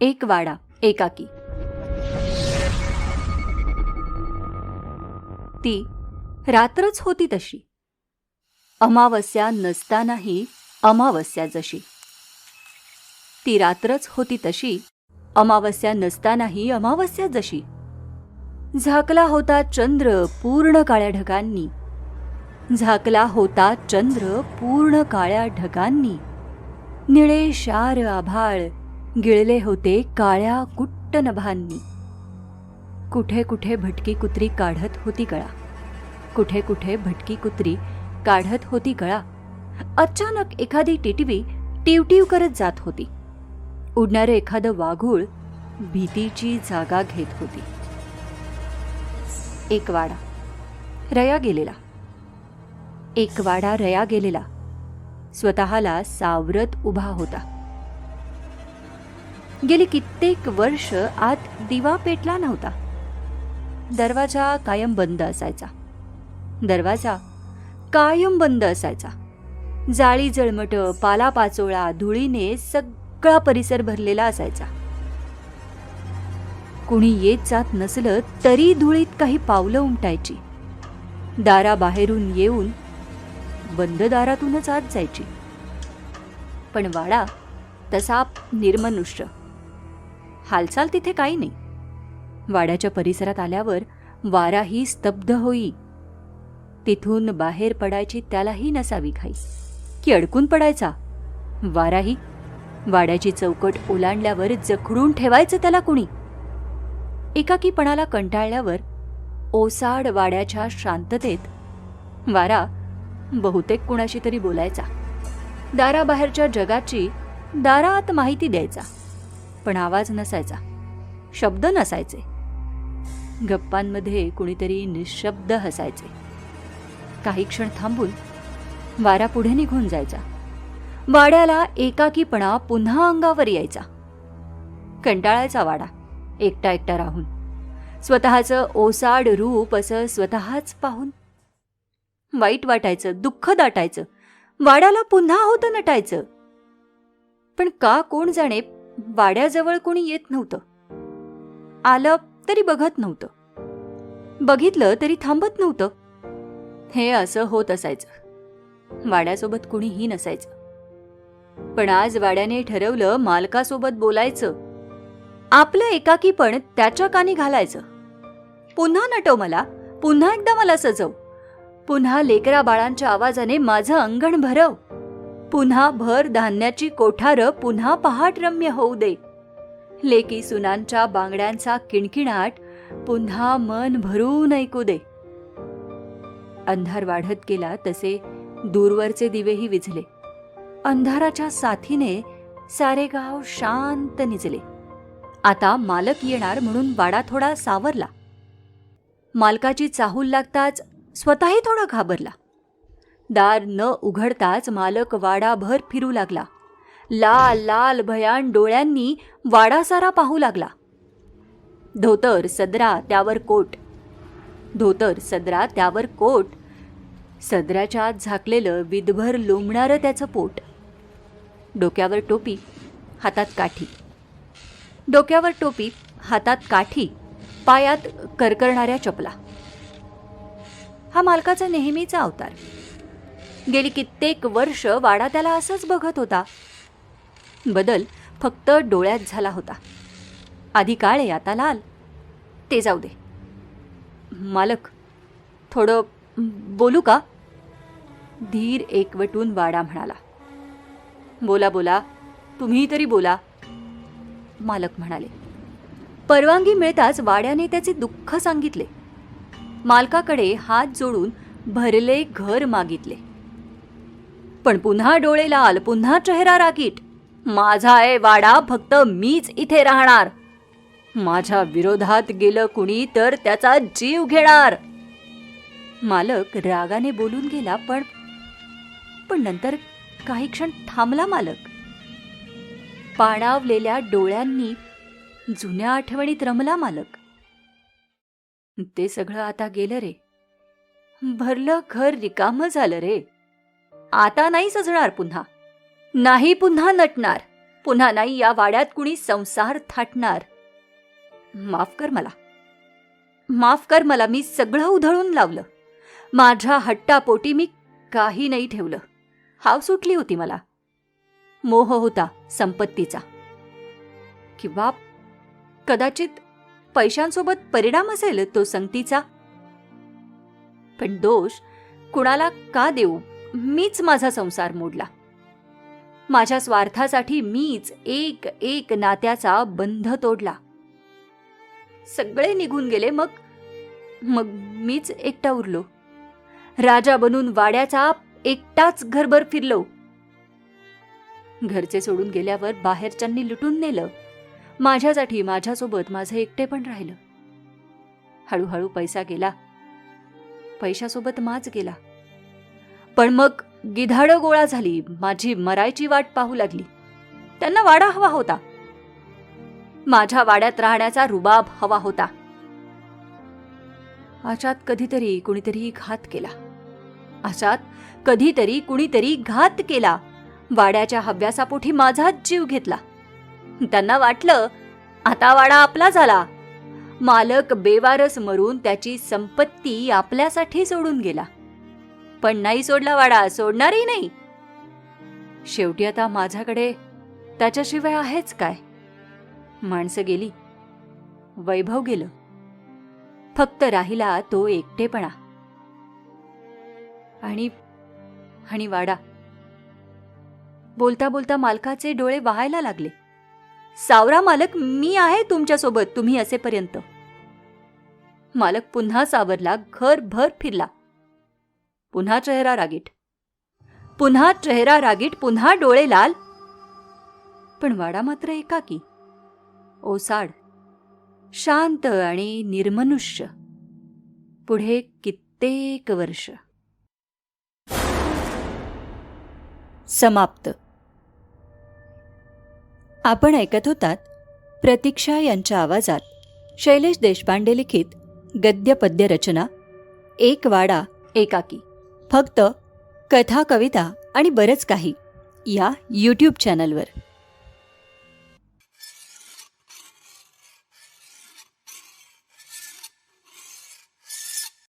एक वाडा एकाकी. ती रात्रच होती तशी. अमावस्या नसतानाही अमावस्या जशी. ती रात्रच होती तशी अमावस्या नसतानाही अमावस्या जशी. झाकला होता चंद्र पूर्ण काळ्या ढगांनी. झाकला होता चंद्र पूर्ण काळ्या ढगांनी. निळे शार आभाळ गिळले होते काळ्या कुट्ट नभांनी कुठे कुठे भटकी कुत्री काढत होती गळा. कुठे कुठे भटकी कुत्री काढत होती गळा. अचानक एखादी टिटवी टिवटिव करत जात होती. उडणारं एखादं वाघूळ भीतीची जागा घेत होती. एक वाडा रया गेलेला. एक वाडा रया गेलेला. स्वतःला सावरत उभा होता. गेली कित्येक वर्ष आत दिवा पेटला नव्हता. दरवाजा कायम बंद असायचा. दरवाजा कायम बंद असायचा. जाळी जळमट पालापाचोळा धुळीने सगळा परिसर भरलेला असायचा. कुणी येत जात नसलं तरी धुळीत काही पावलं उमटायची. दाराबाहेरून येऊन बंद दारातूनच आत जायची. पण वाडा तसा निर्मनुष्य. हालचाल तिथे काही नाही. वाड्याच्या परिसरात आल्यावर वाराही स्तब्ध होई. तिथून बाहेर पडायची त्यालाही नसावी घाई. की अडकून पडायचा? वाराही वाड्याची चौकट ओलांडल्यावर जखडून ठेवायचं त्याला कुणी? एकाकीपणाला कंटाळल्यावर ओसाड वाड्याच्या शांततेत वारा बहुतेक कुणाशी तरी बोलायचा. दाराबाहेरच्या जगाची दारात माहिती द्यायचा. पण आवाज नसायचा. शब्द नसायचे. गप्पांमध्ये कुणीतरी निशब्द हसायचे. काही क्षण थांबून वारा पुढे निघून जायचा. वाड्याला एकाकीपणा पुन्हा अंगावर यायचा. कंटाळायचा वाडा एकटा एकटा राहून. स्वतःचं ओसाड रूप असं स्वतःच पाहून. वाईट वाटायचं दुःख दाटायचं. वाड्याला पुन्हा होतं नटायचं. पण का कोण जाणे वाड्याजवळ कोणी येत नव्हतं. आलं तरी बघत नव्हतं. बघितलं तरी थांबत नव्हतं. हे असं होत असायचं. वाड्यासोबत कुणीही नसायचं. पण आज वाड्याने ठरवलं मालकासोबत बोलायचं. आपलं एकाकीपण त्याच्या कानी घालायचं. पुन्हा नटव मला. पुन्हा एकदा मला सजव. पुन्हा लेकरा बाळांच्या आवाजाने माझं अंगण भरव. पुन्हा भर धान्याची कोठारं पुन्हा पहाट रम्य होऊ दे. लेकी सुनांच्या बांगड्यांचा किणकिणाट पुन्हा मन भरून ऐकू दे. अंधार वाढत गेला तसे दूरवरचे दिवेही विझले. अंधाराच्या साथीने सारे गाव शांत निजले. आता मालक येणार म्हणून वाडा थोडा सावरला. मालकाची चाहूल लागताच स्वतःही थोडा घाबरला. दार न उघडताच मालक वाडाभर फिरू लागला. लाल लाल भयान डोळ्यांनी वाडा सारा पाहू लागला. धोतर सदरा त्यावर कोट. धोतर सदरा त्यावर कोट. सदराच्या आत झाकलेलं विधभर लोंबणारं त्याचं पोट. डोक्यावर टोपी हातात काठी. डोक्यावर टोपी हातात काठी पायात करकरणाऱ्या चपला. हा मालकाचा नेहमीचा अवतार. गेली कित्येक वर्ष वाडा त्याला असंच बघत होता. बदल फक्त डोळ्यात झाला होता. आधी काळे आता लाल. ते जाऊ दे. मालक थोडं बोलू का? धीर एकवटून वाडा म्हणाला. बोला बोला. तुम्ही तरी बोला. मालक म्हणाले. परवानगी मिळताच वाड्याने त्याचे दुःख सांगितले. मालकाकडे हात जोडून भरले घर मागितले. पण पुन्हा डोळे लाल पुन्हा चेहरा रागीट. माझा आहे वाडा फक्त मीच इथे राहणार. माझ्या विरोधात गेलं कुणी तर त्याचा जीव घेणार. मालक रागाने बोलून गेला पण पण नंतर काही क्षण थांबला मालक. पाणावलेल्या डोळ्यांनी जुन्या आठवणीत रमला मालक. ते सगळं आता गेलं रे. भरलं घर रिकामं झालं रे. आता नाही सजणार पुन्हा. नाही पुन्हा नटणार. पुन्हा नाही या वाड्यात कुणी संसार थाटणार. माफ कर मला. माफ कर मला मी सगळं उधळून लावलं. माझ्या हट्टापोटी मी काही नाही ठेवलं. हाव सुटली होती मला. मोह होता संपत्तीचा. किंवा कदाचित पैशांसोबत परिणाम असेल तो संगतीचा. पण दोष कुणाला का देऊ? मीच माझा संसार मोडला. माझ्या स्वार्थासाठी मीच एक एक नात्याचा बंध तोडला. सगळे निघून गेले मग मग मीच एकटा उरलो. राजा बनून वाड्याचा एकटाच घरभर फिरलो. घरचे सोडून गेल्यावर बाहेरच्यांनी लुटून नेलं. माझ्यासाठी माझ्यासोबत माझं एकटे पण राहिलं. हळूहळू पैसा गेला. पैशासोबत माझ गेला. पण मग गिधाड गोळा झाली माझी मरायची वाट पाहू लागली. त्यांना वाडा हवा होता. माझ्या वाड्यात राहण्याचा रुबाब हवा होता. अशात कधीतरी कुणीतरी घात केला. अशात कधीतरी कुणीतरी घात केला. वाड्याच्या हव्यासापोटी माझाच जीव घेतला. त्यांना वाटलं आता वाडा आपला झाला. मालक बेवारस मरून त्याची संपत्ती आपल्यासाठी सोडून गेला. पण नाही सोडला वाडा सोडणारही नाही. शेवटी आता माझ्याकडे त्याच्याशिवाय आहेच काय? माणसं गेली. वैभव गेलं. फक्त राहिला तो एकटेपणा. आणि आणि वाडा. बोलता बोलता मालकाचे डोळे वाहायला लागले. सावरा मालक मी आहे तुमच्यासोबत तुम्ही असेपर्यंत. मालक पुन्हा सावरला घरभर फिरला. पुन्हा चेहरा रागीट. पुन्हा चेहरा रागीट पुन्हा डोळे लाल. पण वाडा मात्र एकाकी ओसाड. शांत आणि निर्मनुष्य. पुढे कित्येक वर्ष. समाप्त. आपण ऐकत होतात प्रतीक्षा यांच्या आवाजात शैलेश देशपांडे लिखित गद्य पद्य रचना एक वाडा एकाकी. फक्त कथा कविता आणि बरंच काही या यूट्यूब चॅनलवर